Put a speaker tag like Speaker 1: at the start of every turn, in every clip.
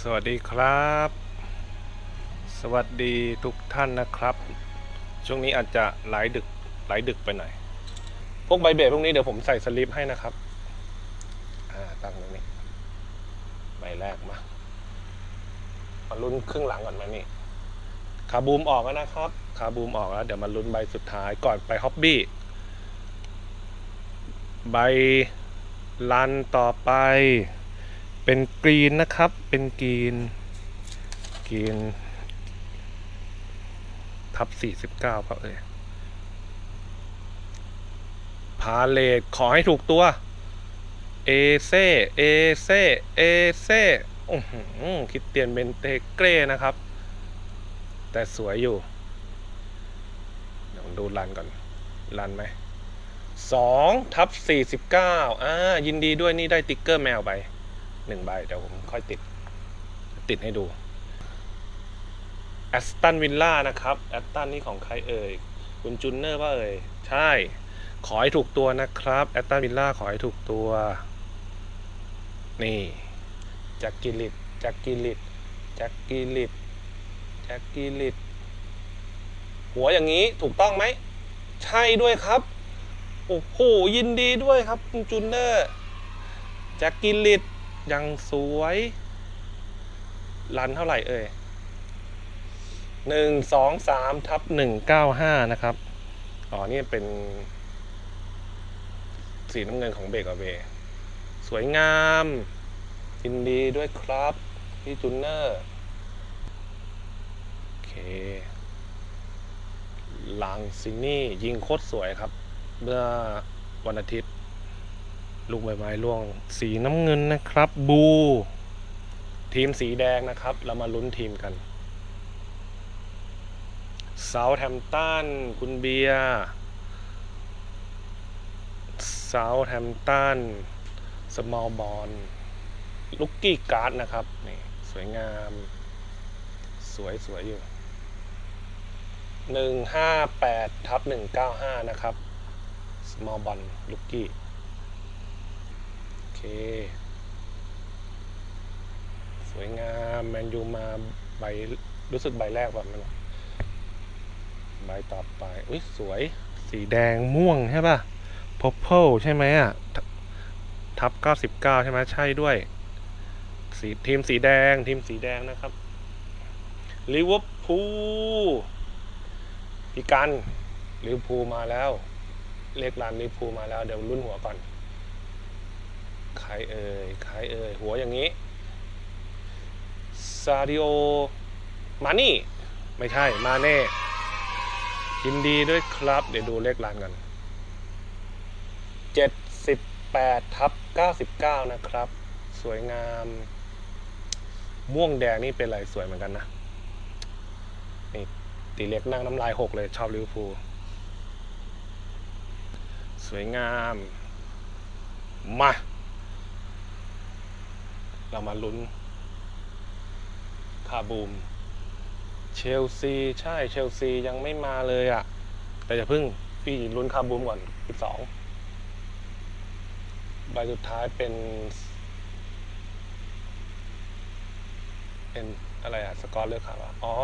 Speaker 1: สวัสดีครับ สวัสดีทุกท่านนะครับ ช่วงนี้อาจจะหลายดึกหลายดึกไปหน่อย พวกใบเบรพวกนี้เดี๋ยวผมใส่สลิปให้นะครับอ่าตั้งตรงนี้ใบแรกมามาลุ้นครึ่งหลังก่อนไหนี่ขาบูมออกแล้วนะครับขาบูมออกแล้ว เดี๋ยวมาลุ้นใบสุดท้ายก่อนไปฮ็อบบี้ใบลันต่อไป เป็นกรีนนะครับ เป็นกรีนกรีนทับ49เปล่าเอ่ยพาเลทขอให้ถูกตัว เอเซ เอเซ เอเซอื้อหือคริดเตียนเบนเตเกรนะครับ แต่สวยอยู่ เดี๋ยวผมดูรันก่อน รันไหมสองทับสี่สิบเก้าอ่า ยินดีด้วยนี่ได้ติ๊กเกอร์แมวไป หนึ่งใบเดี๋ยวผมค่อยติด ติดให้ดูแอสตันวิลล่านะครับแอสตันนี่ของใครเอ่ย คุณจุนเนอร์ว่าเอ่ย ใช่ ขอให้ถูกตัวนะครับแอสตันวิลล่าขอให้ถูกตัว นี่แจ็คกิลิตแจ็คกิลิตแจ็คกิลิตแจ็คกิลิตหัวอย่างนี้ถูกต้องไหม ใช่ด้วยครับ โอ้โหยินดีด้วยครับคุณจูเนอร์แจ็คกิลิต ยังสวยรันเท่าไหร่เอ่ยหนึ่งสองสามทับหนึ่งเก้าห้านะครับ อ๋อ นี่เป็น สีน้ำเงินของเบรกอเวสวยงามยินดีด้วยครับ พี่จูเนอร์ โอเคลังซินี่ยิงโคตรสวยครับ เมื่อวันอาทิตย์ ลูกใบไม้ร่วง สีน้ำเงินนะครับ บู ทีมสีแดงนะครับ เรามาลุ้นทีมกันเซาแ h มตันคุณเบียร์เซาแ h มตันสมอลบอลลุกกี้การ์ดนะครับนี่สวยงาม สวยสวยอยู่หนึ่งห้าแปดทับหนึ่งเก้าห้านะครับ small ball ลูกกี้ สวยงามแมนยูมาใบรู้สึกใบแรกแบบมันใบต่อไปอุ้ยสวยสีแดงม่วงใช่ป่ะ purple ใช่ไหมอะทับ 99 ใช่ไหมใช่ด้วยสีทีมสีแดงทีมสีแดงนะครับลิเวอร์พูลพี่กันลิเวอร์พูลมาแล้ว เลขลานลิเวอร์พูลมาแล้ว เดี๋ยวรุ่นหัวก่อน ใครเอ่ยใครเอ่ยหัวอย่างนี้ซาดิโอมานี่ ไม่ใช่ มาเน่ยินดีด้วยครับ เดี๋ยวดูเลขลานกัน78ทับ99 นะครับ สวยงาม ม่วงแดงนี่เป็นอะไรสวยเหมือนกันนะ นี่ตีเล็กนั่งน้ำลายหกเลยชอบลิวพูสวยงาม มา เรามาลุ้นคาบูม เชลซีใช่เชลซียังไม่มาเลยอะ่ะ แต่อย่าเพิ่งพี่ลุ้นคาบูมก่อนอีกสองใบสุดท้ายเป็น เป็นอะไรอะสกอร์เลือกครับอ๋อ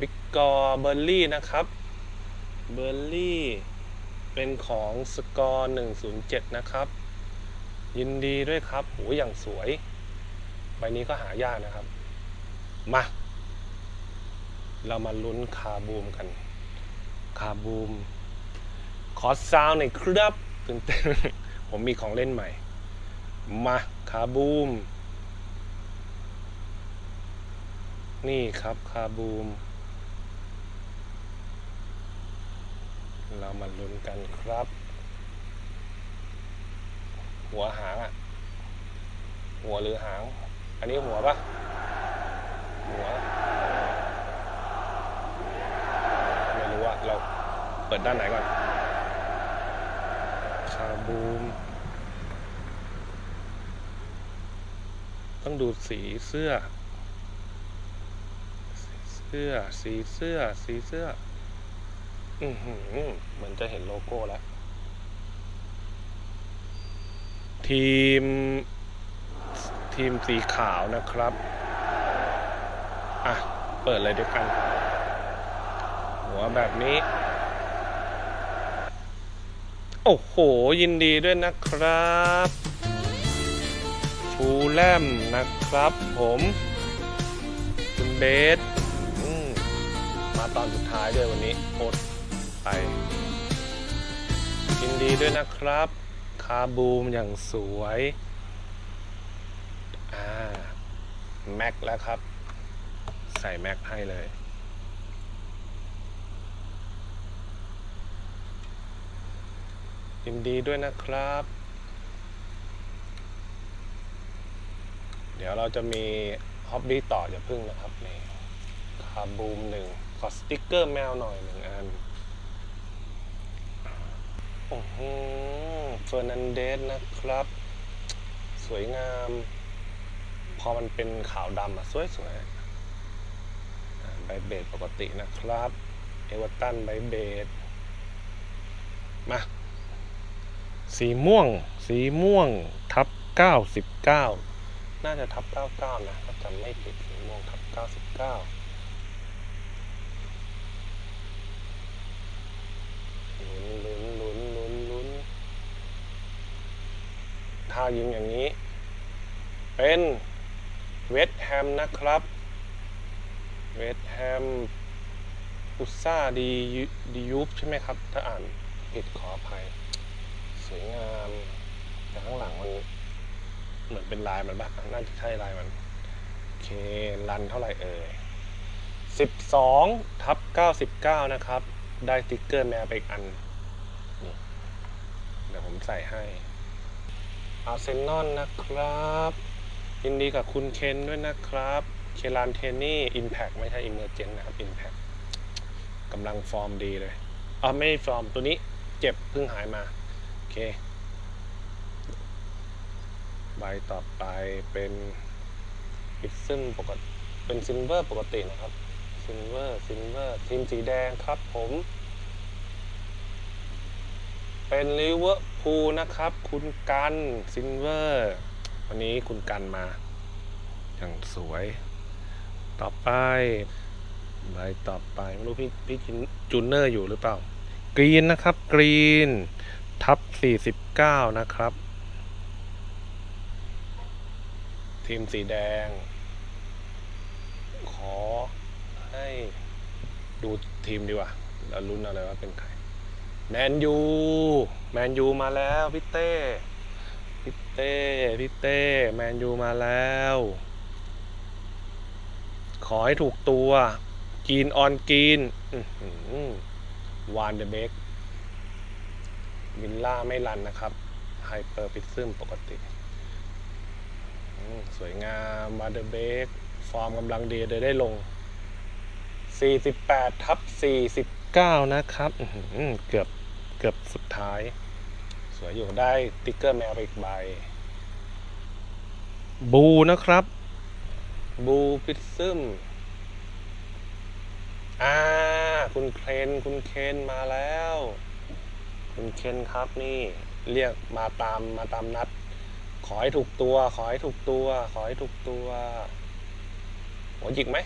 Speaker 1: บิ๊กกอร์เบอร์ลี่นะครับ เบอร์ลี่เป็นของสกอร์ 107 นะครับ ยินดีด้วยครับโหอย่างสวย ใบนี้ก็หายากนะครับ มา เรามาลุ้นคาบูมกัน คาบูม ขอซาวหน่อยครับตื่นเต้นผมมีของเล่นใหม่ มาคาบูม นี่ครับคาบูม เรามาลุ้นกันครับ หัวหางอะหัวหรือหาง อันนี้หัวปะหัวไม่รู้อะเราเปิดด้านไหนก่อนคาบูม ต้องดูสีเสื้อ เสื้อ สีเสื้อ สีเสื้อ อือหือเหมือนจะเห็นโลโก้แล้ว ทีม ทีมสีขาวนะครับ อะ เปิดเลยเดียวกัน หัวแบบนี้ โอ้โห ยินดีด้วยนะครับฟูแลมนะครับผมคุณเบสมมาตอนสุดท้ายด้วยวันนี้อดไป ยินดีด้วยนะครับ คาบูมอย่างสวย อ่าแม็กแล้วครับ ใส่แม็กให้เลย ยินดีด้วยนะครับ เดี๋ยวเราจะมีฮอบบี้ต่ออย่าพึ่งนะครับนี่คาบูมหนึ่งขอสติ๊กเกอร์แมวหน่อยหนึ่งอัน โอ้โหเฟอร์นันเดสนะครับ สวยงาม พอมันเป็นขาวดำอะ สวยสวยๆใบเบดปกตินะครับ เอเวอร์ตันใบเบดมา สีม่วง สีม่วงทับ99น่าจะทับ99นะถ้าจำไม่ผิดสีม่วงทับ99ลุ้นลุ้นลุ้นลุ้นลุ้นถ้ายิงอย่างนี้ เป็น เวสต์แฮมนะครับเวสต์แฮมอุซาดีดียูฟใช่ไหมครับ ถ้าอ่านผิดขออภัย สวยงาม แต่ข้างหลังมันเหมือนเป็นลายมันปะน่าจะใช่ลายมัน โอเค รันเท่าไหร่เอ่ย12ทับ99 นะครับ ได้สติ๊กเกอร์แมวไปอีกอัน นี่ เดี๋ยวผมใส่ให้อาร์เซนอลนะครับ ยินดีกับคุณเคนด้วยนะครับ เคลานเทนนี่อิมแพกไม่ใช่อิมเมอร์เจนนะครับอิมแพกกำลังฟอร์มดีเลยอ๋อไม่ฟอร์มตัวนี้เจ็บเพิ่งหายมา โอเค ใบต่อไปเป็นบิซึมปกติเป็นซิลเวอร์ปกตินะครับซิลเวอร์ซิลเวอร์ทีมสีแดงครับผม เป็นลิเวอร์พูลนะครับ คุณกันซิลเวอร์ วันนี้คุณกันมา อย่างสวย ต่อไปใบต่อไป ไม่รู้พี่พี่จินจูเนอร์อยู่หรือเปล่า กรีนนะครับ กรีน ทับ49นะครับ ทีมสีแดง ขอให้ดูทีมดีกว่าแล้วลุ้นอะไรว่าเป็นใคร แมนยู แมนยูมาแล้วพี่เต้ พี่เต้ พี่เต้ แมนยูมาแล้ว ขอให้ถูกตัวกีนออนกีนวานเดเบกวินล่าไม่รันนะครับไฮเปอร์พิซึมปกติ สวยงามวานเดเบกฟอร์มกำลังดีเลยได้ลง 48 ทับ 49 นะครับ เกือบเกือบสุดท้าย สวยอยู่ได้ติ๊กเกอร์แมวไปอีกใบ บูนะครับ บูพิซึมอ่า คุณเคนคุณเคนมาแล้ว คุณเคนครับนี่ เรียกมาตามมาตามนัด ขอให้ถูกตัว ขอให้ถูกตัว ขอให้ถูกตัวหัวหยิกไหม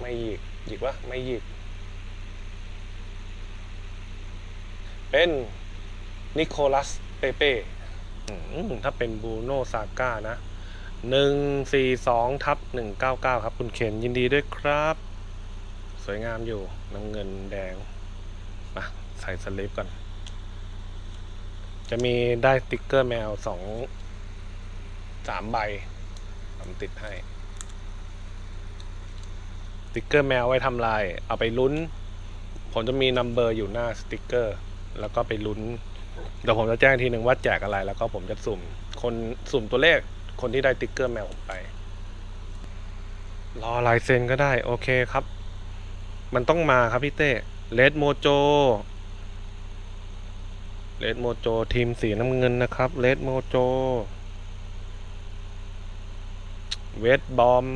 Speaker 1: ไม่หยิกหยิกวะไม่หยิก เป็นนิโคลัส เปเป้ถ้าเป็นบูโนซาก้านะหนึ่งสี่สองทับหนึ่งเก้าเก้าครับ คุณเคนยินดีด้วยครับ สวยงามอยู่น้ำเงินแดงมาใส่สลิปก่อน จะมีได้ติ๊กเกอร์แมวสองสามใบผมติดให้สติ๊กเกอร์แมวไว้ทำลาย เอาไปลุ้น ผมจะมีนัมเบอร์อยู่หน้าสติ๊กเกอร์ แล้วก็ไปลุ้น เดี๋ยวผมจะแจ้งทีหนึ่งว่าแจกอะไรแล้วก็ผมจะสุ่ม คนสุ่มตัวเลขคนที่ได้ติ๊กเกอร์แมวผมไป รอลายเซ็นก็ได้ โอเคครับ มันต้องมาครับพี่เต้เลดโมโจเลดโมโจทีมสีน้ำเงินนะครับเลดโมโจเวทบอม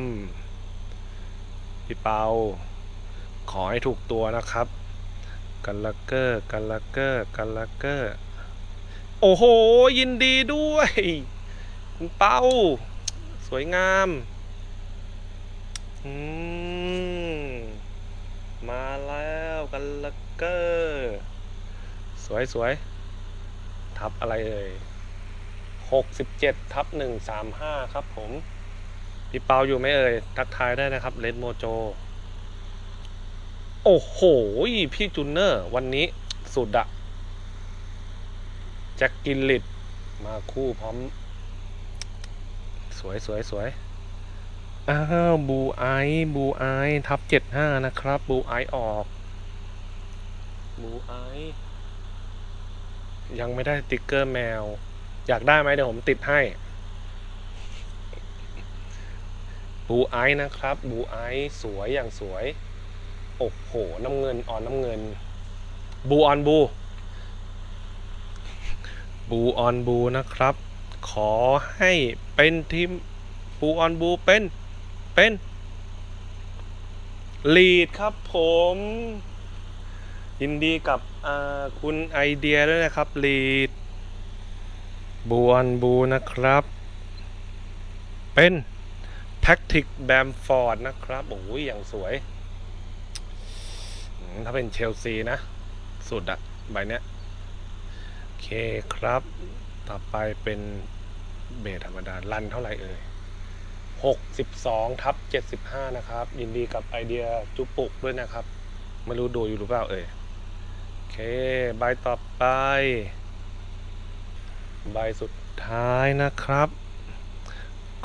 Speaker 1: พี่เปา ขอให้ถูกตัวนะครับ กันลักเกอร์ กันลักเกอร์ กันลักเกอร์ โอ้โห ยินดีด้วยคุณเปาสวยงามอืมกันละเกอร์สวยสวยทับอะไรเอ่ยหกสิบเจ็ดทับหนึ่งสามห้าครับผม พี่เปาอยู่ไหมเอ่ย ทักทายได้นะครับเลดโมโจ โอ้โห พี่จูเนอร์ วันนี้สุดอะ แจ็คกินลิดมาคู่พร้อม สวยสวยสวยอ้าวบูไอบูไอทับเจ็ดห้านะครับ บูไอออก บูไอยังไม่ได้สติ๊กเกอร์แมว อยากได้ไหมเดี๋ยวผมติดให้ บูไอนะครับ บูไอสวยอย่างสวย โอ้โห น้ำเงินอ่อนน้ำเงิน บูออนบู บูออนบูนะครับ ขอให้เป็นทีมบูออนบูเป็นเป็นลีดครับผมยินดีกับคุณไอเดียด้วยนะครับลีดบูออนบูนะครับ เป็นแท็กติกแบมฟอร์ดนะครับโอ้ยอย่างสวย ถ้าเป็นเชลซีนะ สุดอะใบเนี้ย เคครับ ต่อไปเป็นเบสธรรมดารันเท่าไหร่เอ่ย62ทับ75 นะครับ ยินดีกับไอเดียจุปุกด้วยนะครับ ไม่รู้ดูอยู่หรือเปล่าเอ่ย โอเค ใบต่อไป ใบสุดท้ายนะครับ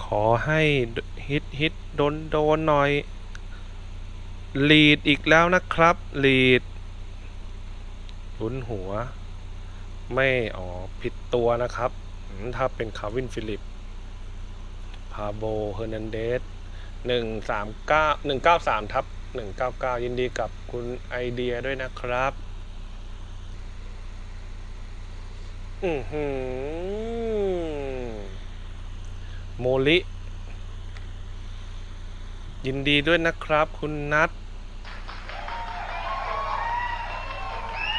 Speaker 1: ขอให้ฮิตฮิตโดนโดนหน่อยลีดอีกแล้วนะครับลีดลุ้นหัว ไม่อ๋อผิดตัวนะครับ ถ้าเป็นคาวินฟิลิปพาโบเฮอร์นันเดสหนึ่งสามเก้าหนึ่งเก้าสามทับหนึ่งเก้าเก้ายินดีกับคุณไอเดียด้วยนะครับ อือหือโมลิ ยินดีด้วยนะครับ คุณนัท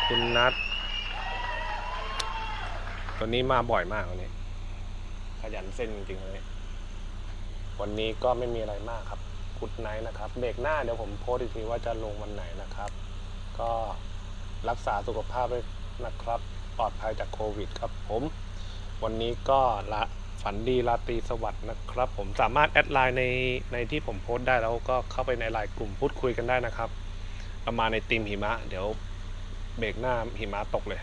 Speaker 1: คุณนัท ตัวนี้มาบ่อยมากวันนี้ ขยันเส้นจริงๆเลยวันนี้ก็ไม่มีอะไรมากครับกุดไนท์นะครับเบรกหน้าเดี๋ยวผมโพสอีกทีว่าจะลงวันไหนนะครับ ก็รักษาสุขภาพด้วยนะครับ ปลอดภัยจากโควิดครับผม วันนี้ก็ละฝันดีราตรีสวัสดิ์นะครับ ผมสามารถแอดไลน์ในในที่ผมโพสต์ได้แล้วก็เข้าไปในไลน์กลุ่มพูดคุยกันได้นะครับ ประมาณในทีมหิมะ เดี๋ยวเบรกหน้าหิมะตกเลย